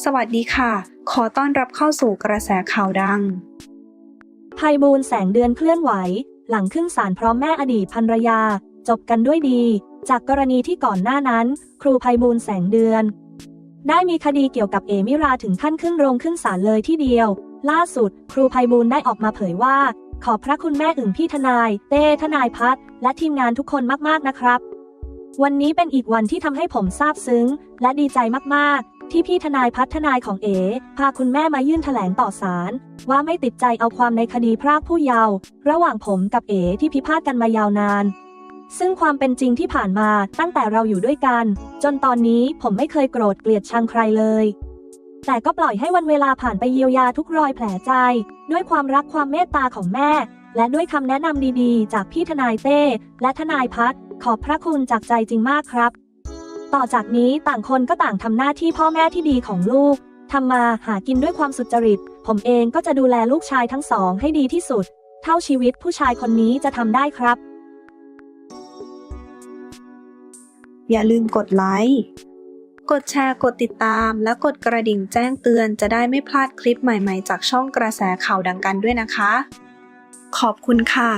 สวัสดีค่ะ ขอต้อนรับเข้าสู่กระแสข่าวดังภัยบูลแสงเดือนเคลื่อนไหว หลังขึ้นศาลพร้อมแม่อดีตภรรยา จบกันด้วยดี จากกรณีที่ก่อนหน้านั้น ครูภัยบูลแสงเดือน ได้มีคดีเกี่ยวกับเอมิราถึงขั้นขึ้นโรงขึ้นศาลเลยที่เดียว ล่าสุด ครูภัยบูลได้ออกมาเผยว่า ขอบพระคุณแม่อึ่งพี่ทนาย เต้ทนายพัฒและทีมงานทุกคนมากๆนะครับวันนี้เป็นอีกวันที่ทำให้ผมซาบซึ้ง และดีใจมากที่พี่ทนายพัฒน์ทนายของเอพาคุณแม่มายื่นแถลงต่อศาลว่าไม่ติดใจเอาความในคดีพรากผู้เยาว์ระหว่างผมกับเอที่พิพาทกันมายาวนาน ซึ่งความเป็นจริงที่ผ่านมาตั้งแต่เราอยู่ด้วยกัน จนตอนนี้ผมไม่เคยโกรธเกลียดชังใครเลย แต่ก็ปล่อยให้วันเวลาผ่านไปเยียวยาทุกรอยแผลใจ ด้วยความรักความเมตตาของแม่ และด้วยคำแนะนำดีๆ จากพี่ทนายเต้ และทนายพัฒขอบพระคุณจากใจจริงมากครับ ต่อจากนี้ต่างคนก็ต่างทำหน้าที่พ่อแม่ที่ดีของลูกทำมาหากินด้วยความสุจริต ผมเองก็จะดูแลลูกชายทั้งสองให้ดีที่สุด เท่าชีวิตผู้ชายคนนี้จะทำได้ครับ อย่าลืมกดไลค์ กดแชร์ กดติดตาม และกดกระดิ่งแจ้งเตือนจะได้ไม่พลาดคลิปใหม่ๆ จากช่องกระแสข่าวดังกันด้วยนะคะ ขอบคุณค่ะ